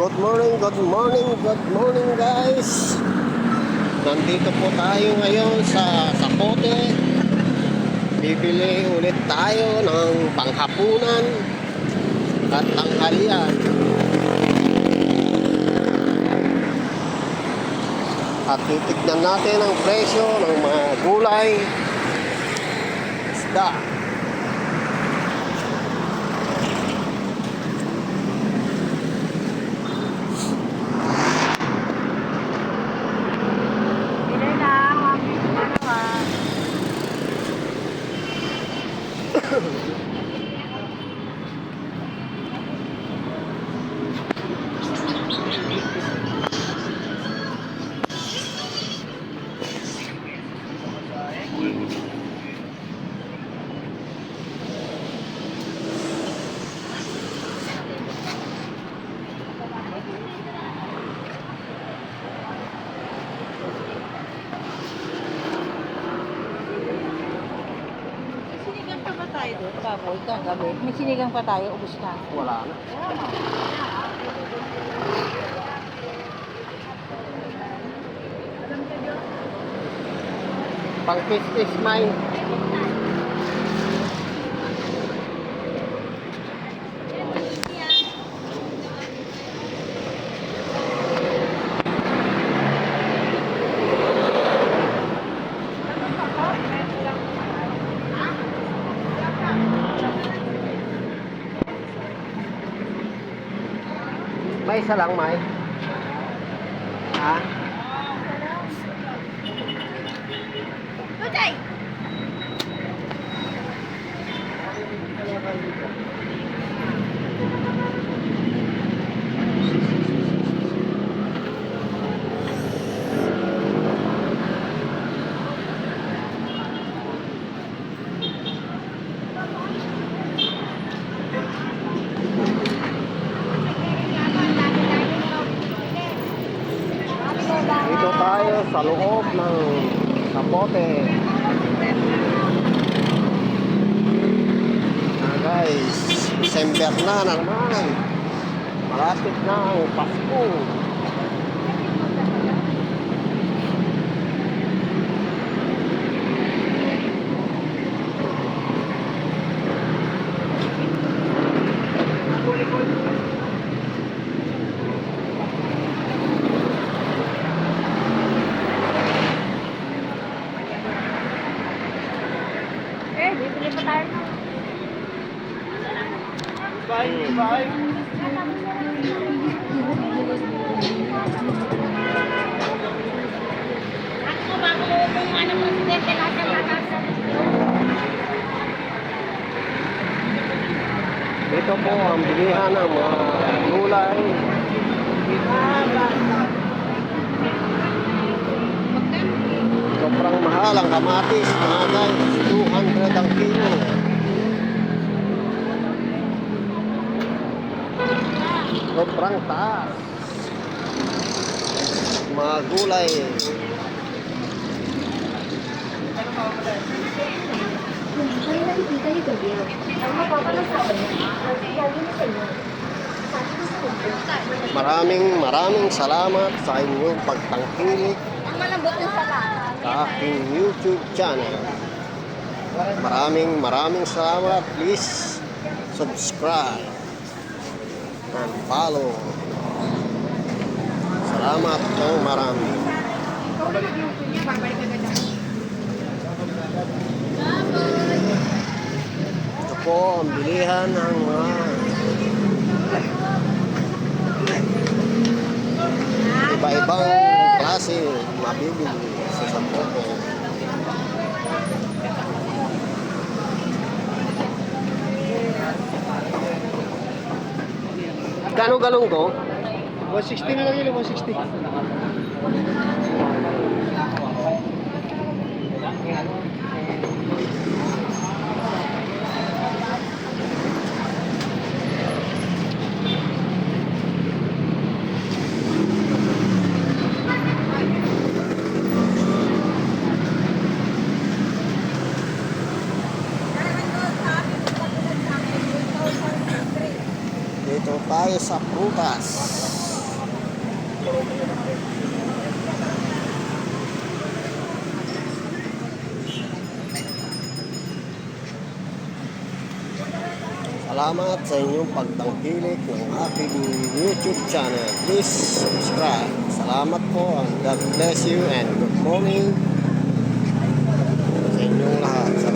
Good morning, good morning, good morning guys. Nandito po tayo ngayon sa Sapote. Bibili ulit tayo ng panghapunan at tanghalian. At titignan natin ang presyo ng mga gulay, isda. Ha ha ha. Tayo doon? Baboy, kagabi. May sinigang pa tayo, ubus na. Wala na. Pang kiss may. Isa lang, may. Ha? Sa loob ng kapote. Ah, guys, December na naman. Malapit na ang Pasko. Ito po ang bilihan ng mga gulay. Sobrang mahal ang kamatis, mga guys. Sobrang taas. Mga gulay. Maraming maraming salamat sa inyong pagtangkilik Ang malambot ng sala. sa aking YouTube channel. Maraming maraming salamat. Please subscribe and follow. Salamat ng marami. Ito po ang bilihan ng mga iba-ibang klase mabibili sa Sampopo. Kano galong ko? 160 na lang yun, 160. Tayo sa prutas. Salamat sa inyong pagtangkilik ng aking YouTube channel. Please subscribe. Salamat po God bless you and good morning sa inyong lahat.